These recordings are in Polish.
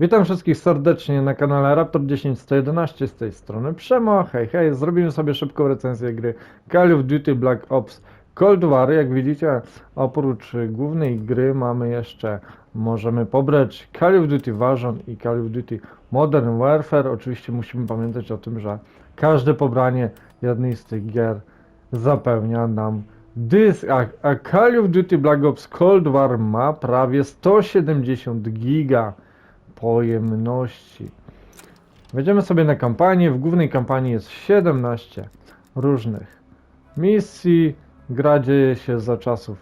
Witam wszystkich serdecznie na kanale Raptor 10111 z tej strony Przemo. Hej, hej, zrobimy sobie szybką recenzję gry Call of Duty Black Ops Cold War. Jak widzicie, oprócz głównej gry mamy jeszcze, możemy pobrać Call of Duty Warzone i Call of Duty Modern Warfare. Oczywiście musimy pamiętać o tym, że każde pobranie jednej z tych gier zapewnia nam dysk, a, a Call of Duty Black Ops Cold War ma prawie 170 giga pojemności. Wejdziemy sobie na kampanię. W głównej kampanii jest 17 różnych misji. Gra dzieje się za czasów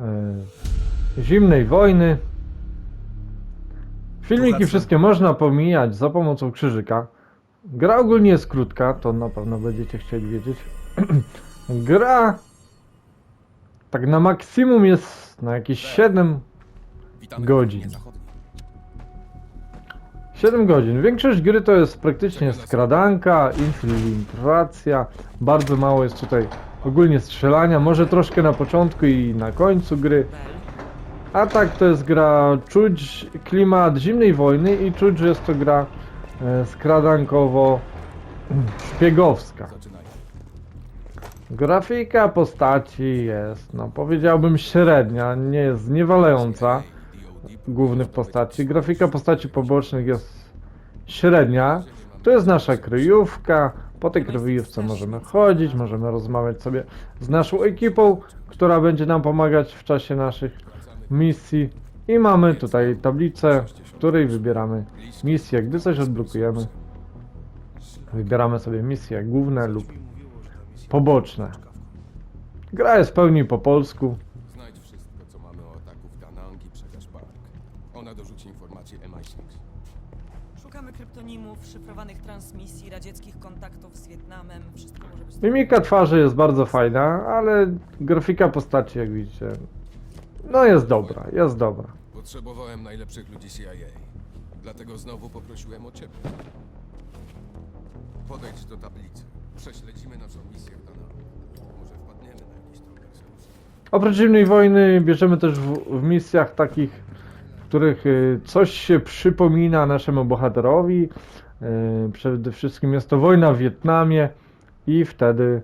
e, zimnej wojny. Filmiki wszystkie można pomijać za pomocą krzyżyka. Gra ogólnie jest krótka, to na pewno będziecie chcieli wiedzieć. Gra tak na maksimum jest na jakieś 7 Witamy Godzin. na zachodniej. 7 godzin. Większość gry to jest praktycznie skradanka, infiltracja. Bardzo mało jest tutaj ogólnie strzelania. Może troszkę na początku i na końcu gry. A tak to jest gra, czuć klimat zimnej wojny i czuć, że jest to gra e, skradankowo szpiegowska. Zaczynaj. Grafika postaci jest, no powiedziałbym średnia, nie jest zniewalająca głównych postaci. Grafika postaci pobocznych jest średnia. To jest nasza kryjówka. Po tej kryjówce możemy chodzić, możemy rozmawiać sobie z naszą ekipą, która będzie nam pomagać w czasie naszych misji. I mamy tutaj tablicę, w której wybieramy misje. Gdy coś odblokujemy, wybieramy sobie misje główne lub poboczne. Gra jest w pełni po polsku. Szukamy kryptonimów, szyfrowanych transmisji, radzieckich kontaktów z Wietnamem. Wszystko może być... Mimika twarzy jest bardzo fajna, ale grafika postaci, jak widzicie, no jest dobra, jest dobra. Potrzebowałem najlepszych ludzi CIA. Dlatego znowu poprosiłem o ciebie. Podejdź do tablicy. Prześledzimy naszą misję w. Może wpadniemy na jakiś trudny sojusz. Oprócz zimnej wojny bierzemy też w, w misjach takich, których y, coś się przypomina naszemu bohaterowi. Y, Przede wszystkim jest to wojna w Wietnamie i wtedy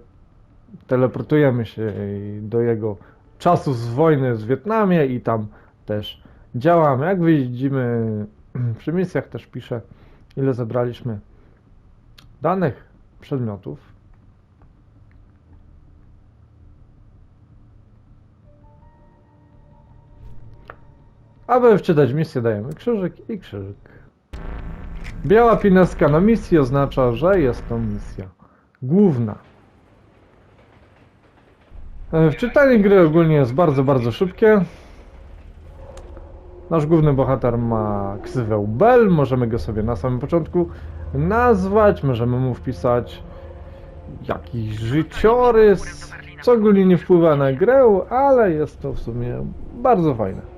teleportujemy się y, do jego czasu z wojny z Wietnamie i tam też działamy. Jak widzimy przy misjach też piszę ile zebraliśmy danych przedmiotów. Aby wczytać misję dajemy krzyżyk i krzyżyk. Biała pineska na misji oznacza, że jest to misja główna. E, Wczytanie gry ogólnie jest bardzo, bardzo szybkie. Nasz główny bohater ma ksywę Bell, możemy go sobie na samym początku nazwać, możemy mu wpisać jakiś życiorys, co ogólnie nie wpływa na grę, ale jest to w sumie bardzo fajne.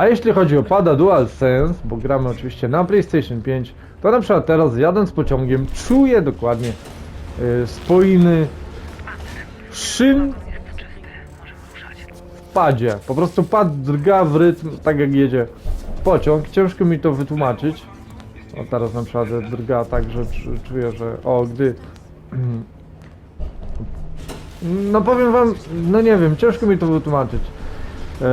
A jeśli chodzi o pada DualSense, bo gramy oczywiście na PlayStation 5, to na przykład teraz jadąc pociągiem czuję dokładnie y, spojiny szyn w padzie. Po prostu pad drga w rytm, tak jak jedzie pociąg. Ciężko mi to wytłumaczyć. O teraz na przykład drga tak, że czu- czuję, że o, gdy... No powiem wam, no nie wiem, ciężko mi to wytłumaczyć. E,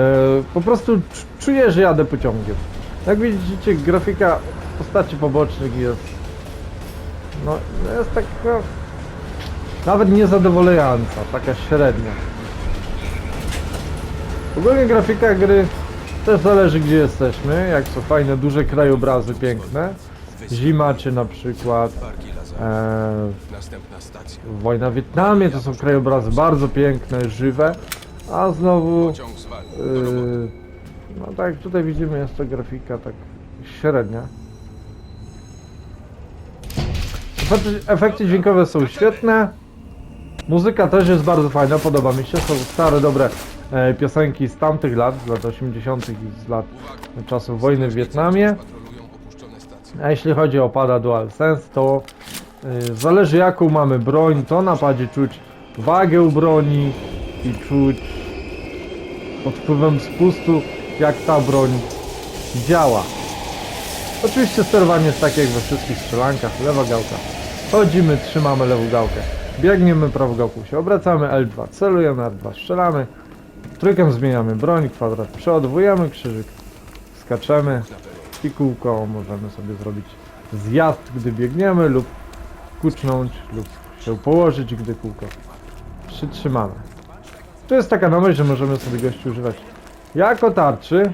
po prostu cz- czuję, że jadę pociągiem. Jak widzicie, grafika postaci pobocznych jest. No, jest taka. Nawet niezadowalająca, taka średnia. Ogólnie grafika gry też zależy gdzie jesteśmy. Jak są fajne, duże krajobrazy piękne. Zima czy na przykład e, wojna w Wietnamie, to są krajobrazy bardzo piękne, żywe. A znowu Pociąg zwalnia. Do roboty. Yy, no tak jak tutaj widzimy jest to grafika tak średnia. Efekty, efekty dźwiękowe są świetne. Muzyka też jest bardzo fajna, podoba mi się. Są stare, dobre e, piosenki z tamtych lat, z lat 80. i z lat czasów wojny w Wietnamie. Patrolują opuszczone stacje. A jeśli chodzi o pada DualSense, to y, zależy jaką mamy broń, to na padzie czuć wagę broni i czuć pod wpływem spustu, jak ta broń działa. Oczywiście sterowanie jest takie jak we wszystkich strzelankach, lewa gałka. Chodzimy, trzymamy lewą gałkę. Biegniemy prawą gałką, się obracamy L2, celujemy R2, strzelamy. Trójką zmieniamy broń, kwadrat przeładowujemy, krzyżyk skaczemy i kółko możemy sobie zrobić zjazd, gdy biegniemy lub kucnąć lub się położyć, gdy kółko przytrzymamy. Tu jest taka nowość, że możemy sobie gości używać jako tarczy.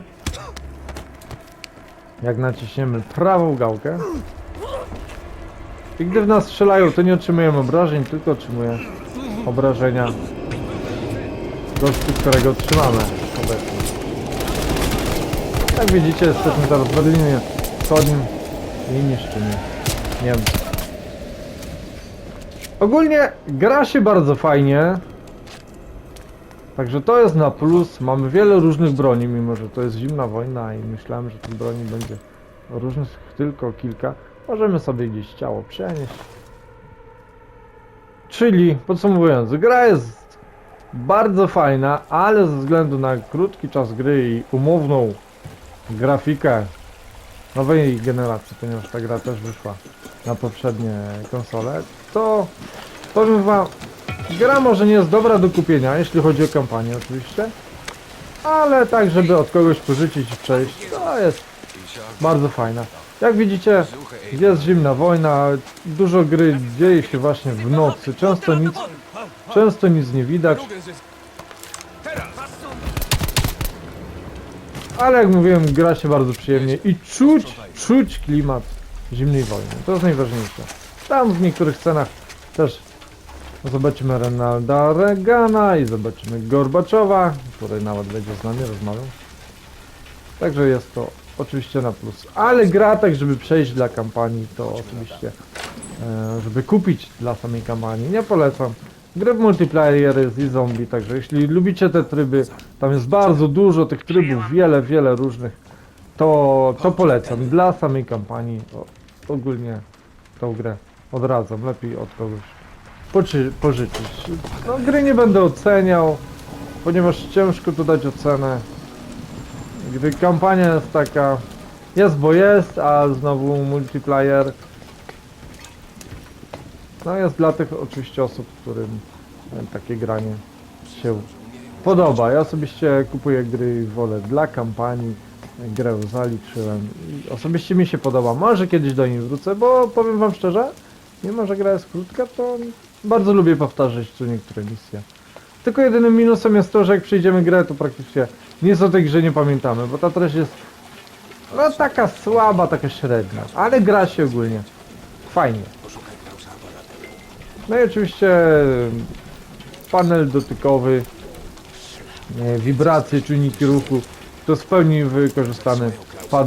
Jak naciśniemy prawą gałkę. I gdy w nas strzelają, to nie otrzymujemy obrażeń, tylko otrzymuje obrażenia gościu, którego trzymamy obecnie. Jak widzicie, jesteśmy teraz w Berlinie Wschodnim i niszczymy Niemcy. Ogólnie gra się bardzo fajnie. Także to jest na plus. Mamy wiele różnych broni, mimo że to jest zimna wojna i myślałem, że tych broni będzie różnych tylko kilka. Możemy sobie gdzieś ciało przenieść. Czyli podsumowując, gra jest bardzo fajna, ale ze względu na krótki czas gry i umowną grafikę nowej generacji, ponieważ ta gra też wyszła na poprzednie konsole, to powiem wam, gra może nie jest dobra do kupienia, jeśli chodzi o kampanię oczywiście, ale tak, żeby od kogoś pożyczyć i przejść, to jest bardzo fajna. Jak widzicie, jest zimna wojna, dużo gry dzieje się właśnie w nocy, często nic, często nic nie widać, ale jak mówiłem, gra się bardzo przyjemnie i czuć, czuć klimat zimnej wojny. To jest najważniejsze. Tam w niektórych scenach też zobaczymy Ronalda Reagana i zobaczymy Gorbaczowa, który nawet będzie z nami rozmawiał. Także jest to oczywiście na plus. Ale gra tak, żeby przejść dla kampanii, to oczywiście, e, żeby kupić dla samej kampanii, nie polecam. Gry w multiplayer jest i zombie, także jeśli lubicie te tryby, tam jest bardzo dużo tych trybów, wiele, wiele różnych, to, to polecam. Dla samej kampanii o, ogólnie tą grę odradzam, lepiej od kogoś poczy, pożyczyć. No, gry nie będę oceniał, ponieważ ciężko tu dać ocenę. Gdy kampania jest taka, jest bo jest, a znowu multiplayer no jest dla tych oczywiście osób, którym takie granie się podoba. Ja osobiście kupuję gry i wolę dla kampanii. Grę zaliczyłem i osobiście mi się podoba. Może kiedyś do niej wrócę, bo powiem wam szczerze, mimo że gra jest krótka, to bardzo lubię powtarzać tu niektóre misje. Tylko jedynym minusem jest to, że jak przejdziemy grę, to praktycznie nic o tej grze nie pamiętamy, bo ta treść jest no taka słaba, taka średnia, ale gra się ogólnie fajnie. No i oczywiście panel dotykowy, e, wibracje, czujniki ruchu, to w pełni wykorzystany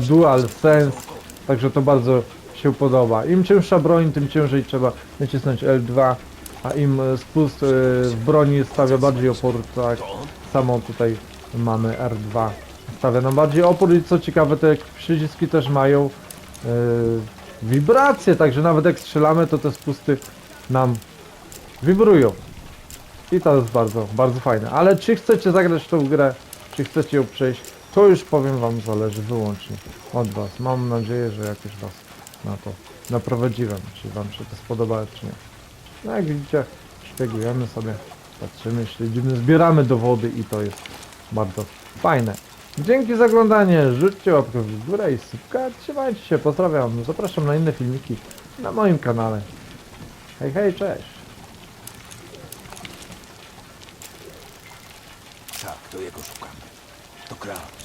Dual Sense, także to bardzo się podoba. Im cięższa broń, tym ciężej trzeba nacisnąć L2, a im spust e, w broni stawia bardziej oporu, tak samo tutaj mamy R2 stawia nam bardziej opór i co ciekawe te przyciski też mają e, wibracje, także nawet jak strzelamy to te spusty nam wibrują. I to jest bardzo, bardzo fajne. Ale czy chcecie zagrać tą grę, czy chcecie ją przejść, to już powiem wam zależy wyłącznie od was. Mam nadzieję, że jakoś was na to naprowadziłem, czy wam się to spodoba, czy nie. No jak widzicie, szpiegujemy sobie, patrzymy, śledzimy, zbieramy dowody i to jest bardzo fajne. Dzięki za oglądanie, rzućcie łapkę w górę i subka, trzymajcie się, pozdrawiam, zapraszam na inne filmiki na moim kanale. Hej, hej, cześć! Tak, to jego szukamy. To Kraus.